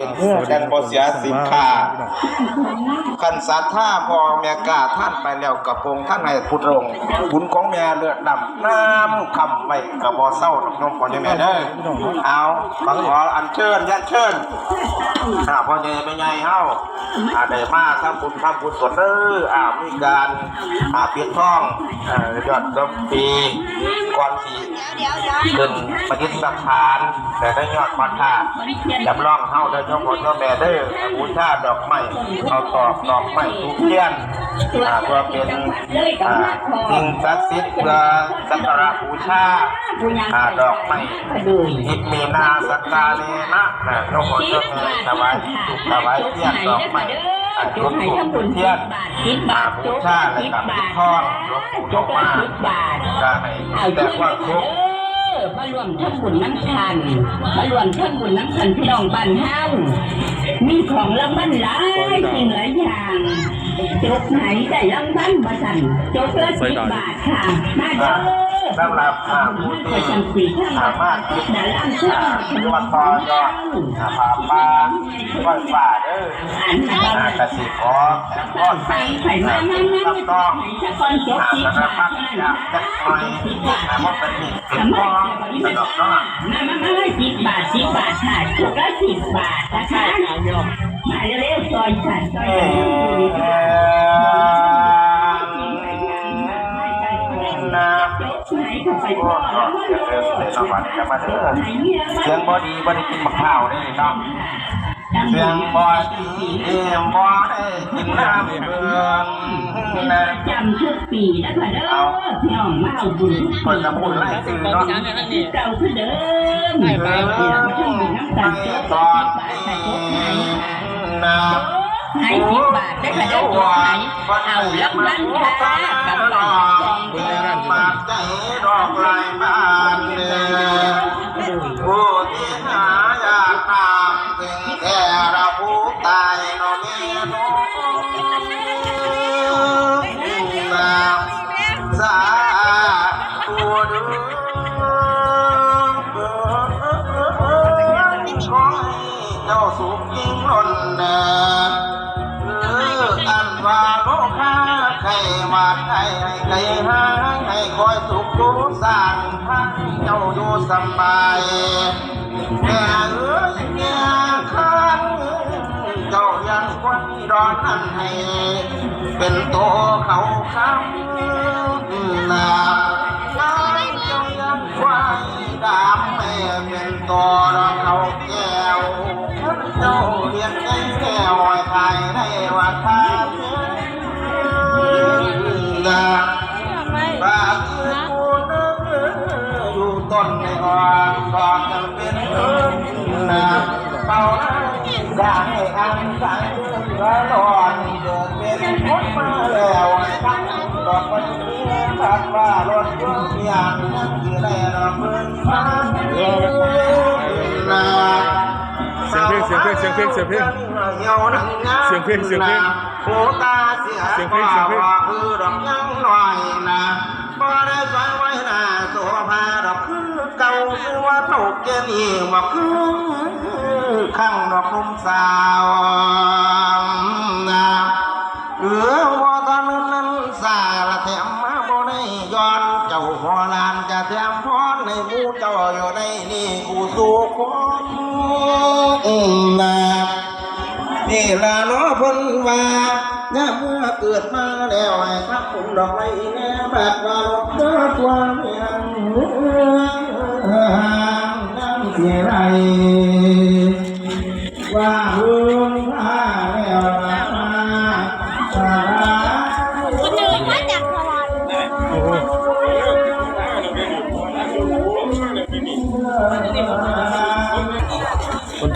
เป็นเพื่อกันบ่เสียสินค้าขันสัทธาพอแม่กล้าท่านไปแล้วกระโปรงท่านให้พุทธองค์บุญของแม่เลือดดำน้ำคำไว้กระบ่เศร้าดอกน้องพ่อใหญ่แม่เด้อเอาฟังขออัญเชิญยันเชิญถ้าพ่อใหญ่แม่ใหญ่เฮาอาได้มาทำบุญทำบุญสดเด้ออ่ามีการอ่าเปลี่ยนท่องอ่ายอดดอกปีก่อนสิขึ้นปฏิสัฐานแต่ได้ยอดพระธาตุจำลองเฮาได้ยกบนยกแม่เด้อบูชาดอกไม้เอาตอกดอกไม้ทุกเทียนอ่าเพื่อเป็นอ่าสิ่งศักดิ์สิทธิ์เพื่อสักการะบูชาอ่าดอกไม้อิพมีนาสักการเลนะนะยกบนยกแม่ถวายถวายเทียนดอกไม้อ่าทุกทุกเทียนอ่าบูชาและกับพิทองหลวงปู่ยกมาก็ให้แต่ว่าทุกเออมารวมทำบุญน้ำคันมารวมทำบุญน้ำคันพี่น้องบ้านเฮามีของรางวัลหลายสิ่งหลายอย่างจกไหนได้รางวัลมาสั่นจกละสิบบาทค่ะมาเด้อ สำหรับอ่าผู้ที่สามารถที่ดาราเชื่ออ่าหรือว่าต่อยอดอ่าผ่าป่าก้อยป่าเด้ออันนั้อ่านกสิขอแถมก้อนไปไข่มานั่งนั่งต้องตะกอนจกอ่าสิบสารบาพัดทอยากจะหน่อยอ่าว่าเป็นนี่เป็นก้อนสะดอกเนาะมามามาสิบบาทสิบบาทค่ะจกละสิบบาทนะคะมาเร็วๆซอยฉันซอยฉัน ก็จะเดินในสวรรค์จะมาเด้อเสียงบอดีบอดีกินมะพร้าวนี่เนาะเสียงบอดีเอ็มบอได้กินน้ำเบื่อนะจำทุกปีนะคะเด้อพี่น้องมาเอาบุญเปิดจะพูดไล่ซื้อเนาะเก่าคือเดิมเอไปอเดี๋ยวมาทำบุญน้ำตาลเจ้าตอนนี้นะะหายสิบบาทได้ค่ะเด้อหายเอาลังลันค่ะกำลังมาใจดอกลายบานเด้อผู้ที่หาอยากตามถึงแค่เราผู้ตายนอน ว่าให้ให้ใจหาให้คอยสุขทุกสร้างพักเจ้าอยู่สบายแม่เอ้ยแม่ข้างเจ้ายังควันดอนนั้นให้ เป็นโตเขาคำ ได้ให้อันใสละร้อนเกิดเป็นคนมาแล้วทั้งดอกไม้พัดว่ารถยนต์ยางนั้นคือได้ดอกเงินมานาเสียงเพลงเสียงเพลงเสียงเพลงเสียงเพลงเสียงเพลงเสียงเพลงโอตาเสียเสียงเพลงเสียงเพลงว่าคือดอกยังน้อยนะบ่ได้ใส่ไว้หน้าโซฟาดอกคือเก่าคือว่าตกเกนี่ว่า คือข้างดอกนุ่มสาวนะเออว่าตอนนั้นสาละแถมมาบ่ได้ย้อน เจ้าหัวลานจะแถมพรในหมู่เจ้าอยู่ในนี่กูสู่คนนะนี่ละเนาะเพิ่นว่าเนี่ยเมื่อเกิดมาแล้วให้ครับผมดอกไม้แน่บัดว่าลบเด้อตัวเมียงน้ำเสียไร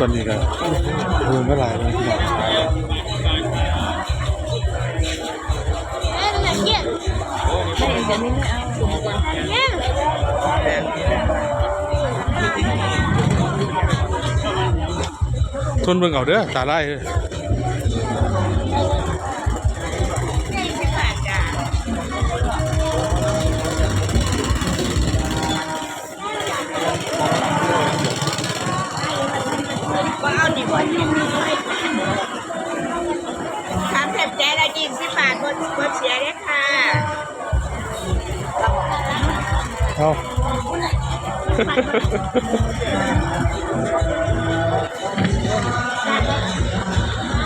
ตอนนี้ก็เพิ่มก็หลายเลยพี่น้องแม่เป็นเกียติเนี่ยทนเบิ่งเอาเด้อตาไล่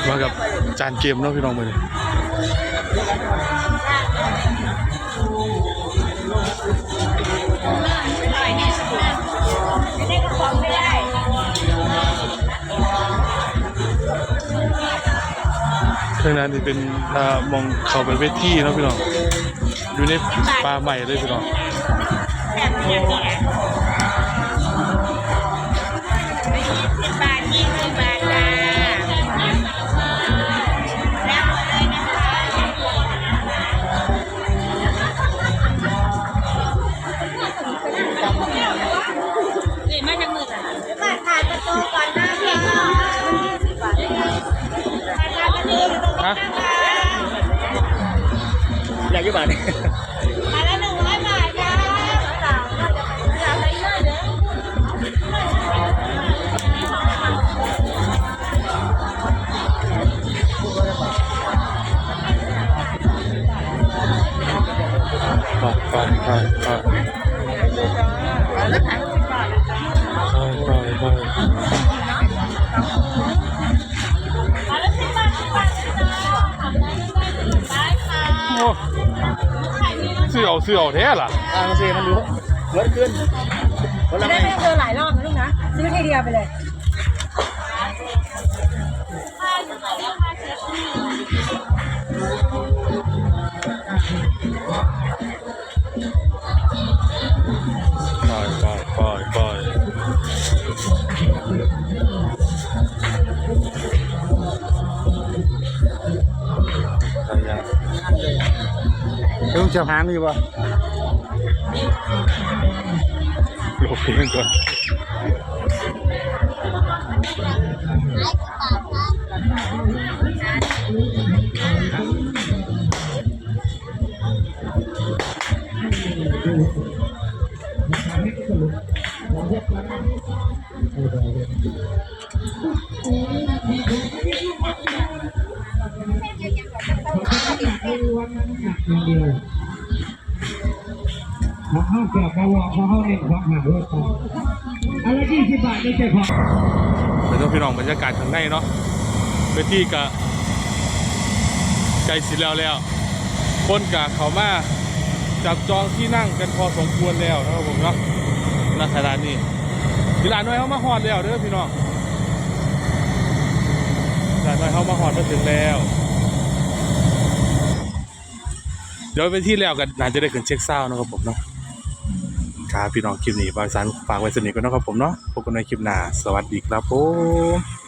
มากับจานเกมเนาะพี่น้องมือนี้ไป๋องไม่ได้เครื่องนั้นนี่เป็นอมองเขาเป็นเวทีนะพี่น้องอยู่ในป่าใหม่เลยพี่น้อง ตูอยู่ตรงนี้นะคะอ เสี่ยวเสี่ยวแท้ล่ะอ่างเสียมันรู้รถขึ้นคนละจะไม่ได้ไม่ต้องเจอหลายรอบนะลูกนะซื้อทีเดียวไปเลย ลุงเชียวหางอยู่ป่ะโลเพลงก่อน ของห้องเกี่ยวกับวของห้องเองของหาด้วยกันอะไรที่สิบบาทนี่จะพอเป็นต้องพี่น้องบรรยากาศข้างในเนาะเวทีกะใจสิแล้วแล้ว คนกะเขามาจับจองที่นั่งกันพอสมควรแล้วนะครับผมเนาะณขณะนี้กีฬาน้อยเขามาหอดแล้วเด้อพี่น้องกีฬาน้อยเขามาหอดมาถึงแล้ว เดี๋ยวไปที่แล้วกันน่าจะได้ขึ้นเช็คเศร้านะครับผมเนาะ ครับพี่น้องคลิปนี้บางสันฝากไว้สนิทกันนะครับผมเนาะพบกันในคลิปหน้า สวัสดีครับผม